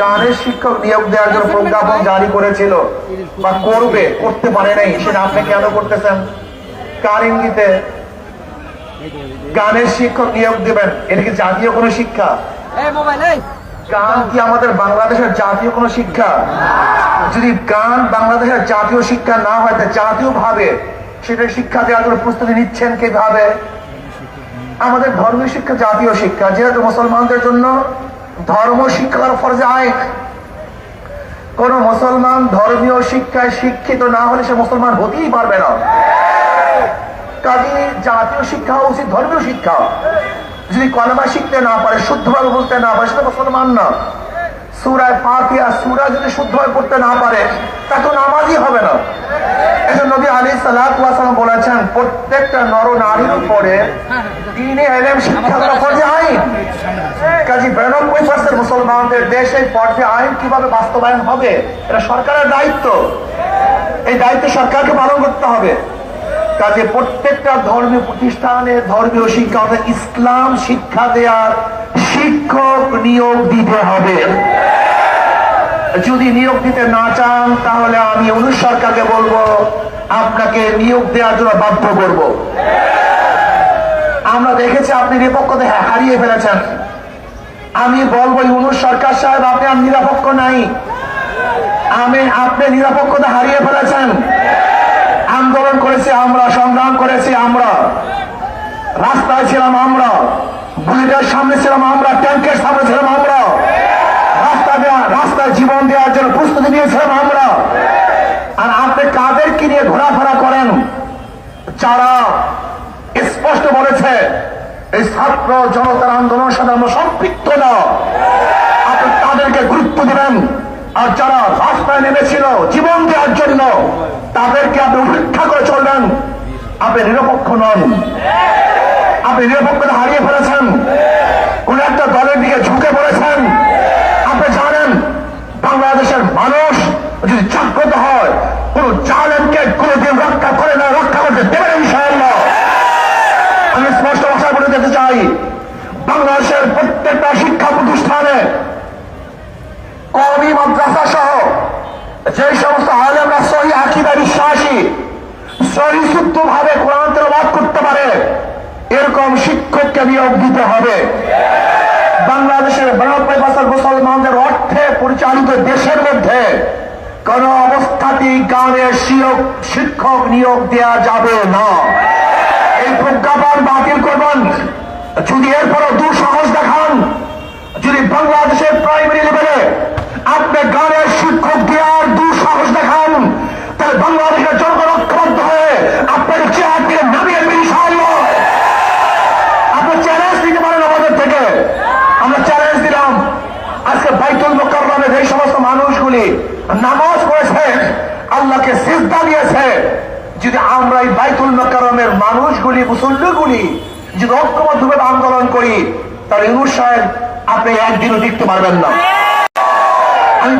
গানের শিক্ষক নিয়োগ দেওয়ার জন্য প্রজ্ঞাপন জারি করেছিল। বা করবে করতে পারে নাই সেটা আপনি কেন করতেছেন? কার ইঙ্গিতে? গানের শিক্ষক নিয়োগ দেবেন এটা কি জাতীয় কোনো শিক্ষা? গান কি আমাদের বাংলাদেশের জাতীয় কোনো শিক্ষা? যদি গান বাংলাদেশের জাতীয় শিক্ষা না হয় তা জাতীয় ভাবে সেটা শিক্ষা দেওয়ার জন্য প্রস্তুতি নিচ্ছেন কীভাবে? আমাদের ধর্মীয় শিক্ষা জাতীয় শিক্ষা যেহেতু মুসলমানদের জন্য ধর্ম শিক্ষার ফরজে আইন কোন মুসলমান ধর্মীয় শিক্ষায় শিক্ষিত না হলে সে মুসলমান হতেই পারবে না। কাজে জাতীয় শিক্ষা হওয়া উচিত ধর্মীয় শিক্ষা। যদি কলমা শিখতে না পারে শুদ্ধভাবে বলতে না পারে সেটা মুসলমান না। সুরায় ফাতিহা সুরা যদি শুদ্ধভাবে পড়তে না পারে তা তো নামাজই হবে না। এজন্য নবী আলী সালাম বলেছেন প্রত্যেকটা নর নারীর উপরে দিনে এলেম শিক্ষা করা ফরজে আইন কাজী মুসলমানদের দেশে পর্দে আইন কীভাবে বাস্তবায়ন হবে, এটা সরকারের দায়িত্ব। এই দায়িত্ব সরকারকে পালন করতে হবে। কাজে প্রত্যেকটা ধর্মীয় প্রতিষ্ঠানে ধর্মীয় শিক্ষা, অর্থাৎ ইসলাম শিক্ষা দেওয়ার শিক্ষক নিয়োগ দিতে হবে। যদি নিয়োগ দিতে না চান, তাহলে আমি অনুষ সরকারকে বলব, আপনাকে নিয়োগ দেওয়ার জন্য বাধ্য করব। আমরা দেখেছি আপনি নিরপেক্ষতা হারিয়ে ফেলেছেন। আমি বলব ইউনুস সরকার সাহেব, আপনি আর নিরাপক্ষ নাই। আমি, আপনি নিরাপক্ষতা হারিয়ে ফেলেছেন। আন্দোলন করেছি আমরা, সংগ্রাম করেছি আমরা। রাস্তায় ছিলাম আমরা, বুলেটের সামনে ছিলাম আমরা, ট্যাঙ্কের সামনে ছিলাম আমরা। রাস্তা দেওয়া রাস্তায় জীবন দেওয়ার জন্য প্রস্তুতি নিয়েছিলাম আমরা। আর আপনি কাদেরকে নিয়ে ঘোরাফেরা করেন? যারা স্পষ্ট বলেছে এই ছাত্র জনতার আন্দোলনের সাথে আমরা সম্পৃক্ত না। আপনি তাদেরকে গুরুত্ব দেবেন। আর যারা রাস্তায় নেমেছিল জীবন দেওয়ার জন্য, তাদেরকে আপনি উপেক্ষা করে চলবেন। আপনি নিরপেক্ষ নন। আপনি নিরপেক্ষতা হারিয়ে ফেলেছেন কোন একটা দলের দিকে ঝুঁকে পড়েছেন আপনি জানেন বাংলাদেশের মানুষ যদি জাগ্রত হয় কোন জালেমকে কোনদিন রক্ষা করে না রক্ষা করতে দেবেন ইনশাআল্লাহ আমি স্পষ্ট ভাষায় বলে যেতে চাই বাংলাদেশের প্রত্যেকটা শিক্ষা প্রতিষ্ঠানে কবি মাদ্রাসা সহ যে সমস্ত আলেমরা সহি আকিদা বিশ্বাসী, সহি শুদ্ধ ভাবে কোরআন তেলাওয়াত করতে পারে, এরকম শিক্ষককে নিয়োগ দিতে হবে। বাংলাদেশের বিরানব্বই বছর মুসলমানদের অর্থে পরিচালিত দেশের মধ্যে কোন অবস্থাতেই গানের শিক্ষক নিয়োগ দেওয়া যাবে না। এই প্রজ্ঞাপন বাতিল করবেন। যদি যদি বাংলাদেশের প্রাইমারি লেভেলে আপনি গানের শিক্ষক দেওয়ার দুঃসাহস দেখান। তাহলে বাংলাদেশের জনগণ ঐক্যবদ্ধ হয়ে আপনার চেয়ার থেকে নামিয়ে ইনশাআল্লাহ। আপনি চ্যালেঞ্জ দিতে পারেন আমাদের থেকে। আমরা চ্যালেঞ্জ দিলাম। আজকে বাইতুল মোকাররমে যে সমস্ত মানুষগুলি নামাজ পড়েছে, আল্লাহকে সিজদা দিয়েছে। যদি আমরা এই বাইতুল মোকাররমের মানুষগুলি, মুসল্লিগুলি যদি ঐক্যবদ্ধভাবে আন্দোলন করি তাহলে ইউনুস সাহেব আপনি একদিনও দেখতে পারবেন না। আমি